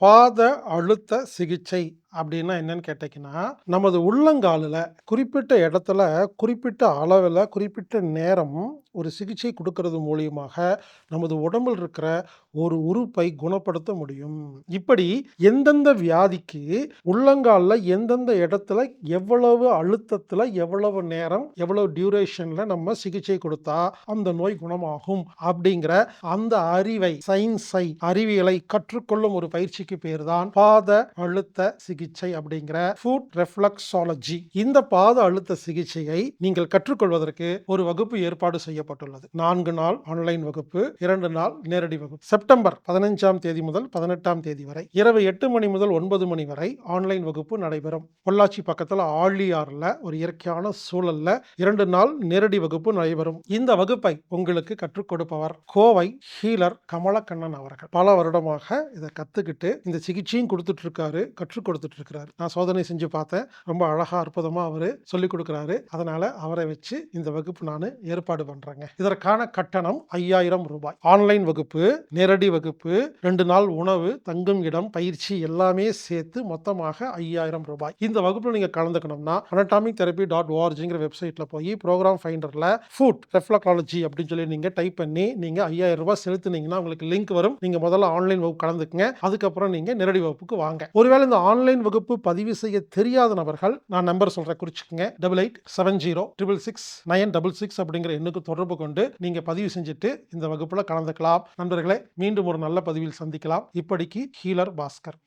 பாத அழுத்த சிகிச்சை. அப்படின்னா என்னன்னு கேட்டீங்கன்னா, நமது உள்ளங்காலில் குறிப்பிட்ட இடத்துல, குறிப்பிட்ட அளவில் குறிப்பிட்ட நேரம் ஒரு சிகிச்சை கொடுக்கறது மூலியமாக நமது உடம்பில் இருக்கிற ஒரு உறுப்பை குணப்படுத்த முடியும். இப்படி எந்தெந்த வியாதிக்கு உள்ளங்காலில் எந்தெந்த இடத்துல, எவ்வளவு அழுத்தத்தில் எவ்வளவு நேரம், எவ்வளவு டியூரேஷனில் நம்ம சிகிச்சை கொடுத்தா அந்த நோய் குணமாகும் அப்படிங்கிற அந்த அறிவை, சயின்ஸை, அறிவியலை கற்றுக்கொள்ளும் ஒரு பயிற்சிக்கு பேர் தான் பாத அழுத்த சிகிச்சை சிகிச்சை அப்படிங்கிற ஃபுட் ரெஃப்ளக்ஸாலஜி இந்த பாத அழுத்த சிகிச்சையை நீங்கள் கற்றுக்கொள்வதற்கு ஒரு வகுப்பு ஏற்பாடு செய்யப்பட்டுள்ளது. நான்கு நாள் ஆன்லைன் வகுப்பு, இரண்டு நாள் நேரடி வகுப்பு. செப்டம்பர் 15ஆம் தேதி முதல் 18ஆம் தேதி வரை இரவு எட்டு மணி முதல் ஒன்பது மணி வரை ஆன்லைன் வகுப்பு நடைபெறும். பொள்ளாச்சி பக்கத்தில் ஆழியாரில் ஒரு இயற்கையான சூழல்ல இரண்டு நாள் நேரடி வகுப்பு நடைபெறும். இந்த வகுப்பை உங்களுக்கு கற்றுக் கொடுப்பவர் கோவை ஹீலர் கமலக்கண்ணன் அவர்கள். பல வருடமாக இதை கத்துக்கிட்டு இந்த சிகிச்சையும் கொடுத்துட்ருக்காரு கற்றுக் கொடுத்துட்டு இருக்கிறாரு. நான் சோதனை செஞ்சு பார்த்தேன். ரொம்ப அழகா, அற்புதமா அவர் சொல்லிக் கொடுக்குறாரு அதனால அவரை வச்சு இந்த வகுப்பு நான் ஏற்பாடு பண்றேங்க. இதற்கான கட்டணம் ஐயாயிரம் ரூபாய் ஆன்லைன் வகுப்பு, நேரடி வகுப்பு, ரெண்டு நாள் உணவு, தங்கும் இடம், பயிற்சி எல்லாமே சேர்த்து மொத்தமாக ஐயாயிரம் ரூபாய் இந்த வகுப்புல நீங்க கலந்துக்கணும்னா அனடாமிக் தெரபி டாட் ஓஆர்ஜிங்கிற வெப்சைட்ல போய் ப்ரோக்ராம் ஃபைண்டர்ல ஃபுட் ரெஃப்ளெக்ஸாலஜி அப்படின்னு சொல்லி நீங்க டைப் பண்ணி நீங்க ரூ. 5000 செலுத்துனீங்கன்னா உங்களுக்கு லிங்க் வரும். நீங்க முதல்ல ஆன்லைன் வகுப்பு கலந்துக்குங்க. அதுக்கப்புறம் நீங்க நேரடி வகுப்புக்கு வாங்க. ஒருவேளை இந்த ஆன்லைன் வகுப்பு பதிவு செய்ய தெரியாத நபர்கள் நான் நம்பர் சொல்றேன் குறிச்சுக்கங்க. 8870666966 அப்படிங்கிற எண்ணுக்கு தொடர்பு கொண்டு நீங்க பதிவு செஞ்சுட்டு இந்த வகுப்புல கலந்துக்கலாம். நண்பர்களே மீண்டும் ஒரு நல்ல பதிவில் சந்திக்கலாம். இப்படிக்கு ஹீலர் பாஸ்கர்.